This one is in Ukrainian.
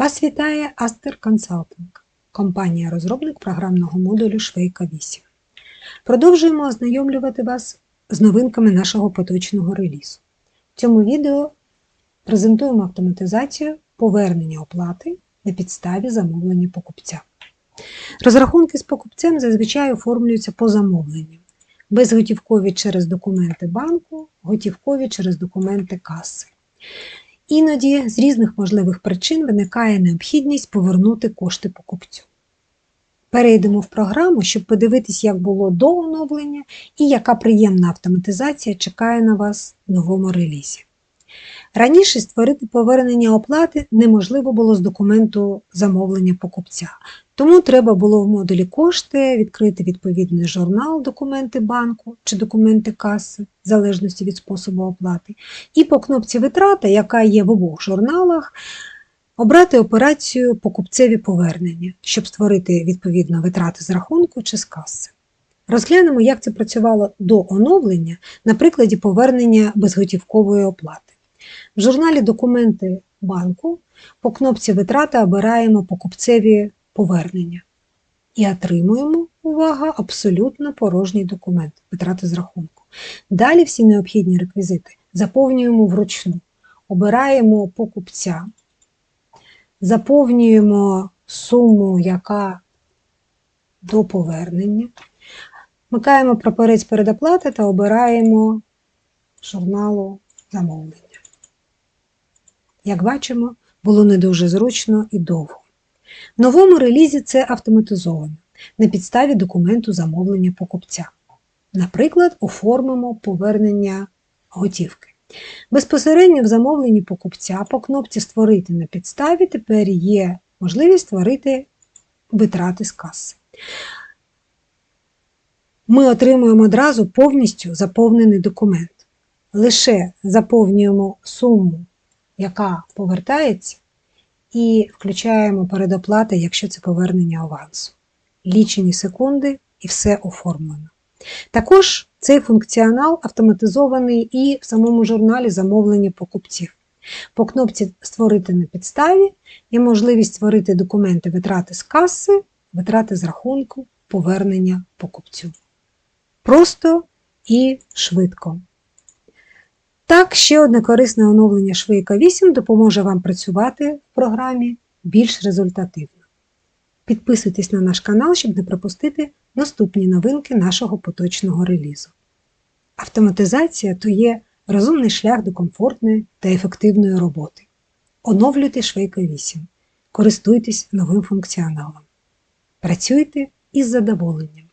Вас вітає Aster Consulting, компанія-розробник програмного модулю Швейка 8. Продовжуємо ознайомлювати вас з новинками нашого поточного релізу. В цьому відео презентуємо автоматизацію повернення оплати на підставі замовлення покупця. Розрахунки з покупцем зазвичай оформлюються по замовленню. Безготівкові через документи банку, готівкові через документи каси. Іноді з різних можливих причин виникає необхідність повернути кошти покупцю. Перейдемо в програму, щоб подивитись, як було до оновлення і яка приємна автоматизація чекає на вас в новому релізі. Раніше створити повернення оплати неможливо було з документу замовлення покупця, тому треба було в модулі кошти відкрити відповідний журнал документи банку чи документи каси, в залежності від способу оплати, і по кнопці Витрата, яка є в обох журналах, обрати операцію покупцеві повернення, щоб створити відповідно витрати з рахунку чи з каси. Розглянемо, як це працювало до оновлення на прикладі повернення безготівкової оплати. В журналі Документи банку по кнопці Витрата обираємо покупцеві повернення і отримуємо, увага, абсолютно порожній документ витрати з рахунку. Далі всі необхідні реквізити заповнюємо вручну, обираємо покупця, заповнюємо суму, яка до повернення, вмикаємо прапорець передоплати та обираємо журналу замовлення. Як бачимо, було не дуже зручно і довго. В новому релізі це автоматизовано на підставі документу замовлення покупця. Наприклад, оформимо повернення готівки. Безпосередньо в замовленні покупця по кнопці Створити на підставі тепер є можливість створити витрати з каси. Ми отримуємо одразу повністю заповнений документ. Лише заповнюємо суму, яка повертається, і включаємо передоплати, якщо це повернення авансу. Лічені секунди і все оформлено. Також цей функціонал автоматизований і в самому журналі замовлення покупців. По кнопці Створити на підставі є можливість створити документи витрати з каси, витрати з рахунку, повернення покупцю. Просто і швидко. Так, ще одне корисне оновлення Швейка 8 допоможе вам працювати в програмі більш результативно. Підписуйтесь на наш канал, щоб не пропустити наступні новинки нашого поточного релізу. Автоматизація то є розумний шлях до комфортної та ефективної роботи. Оновлюйте Швейка 8, користуйтесь новим функціоналом. Працюйте із задоволенням.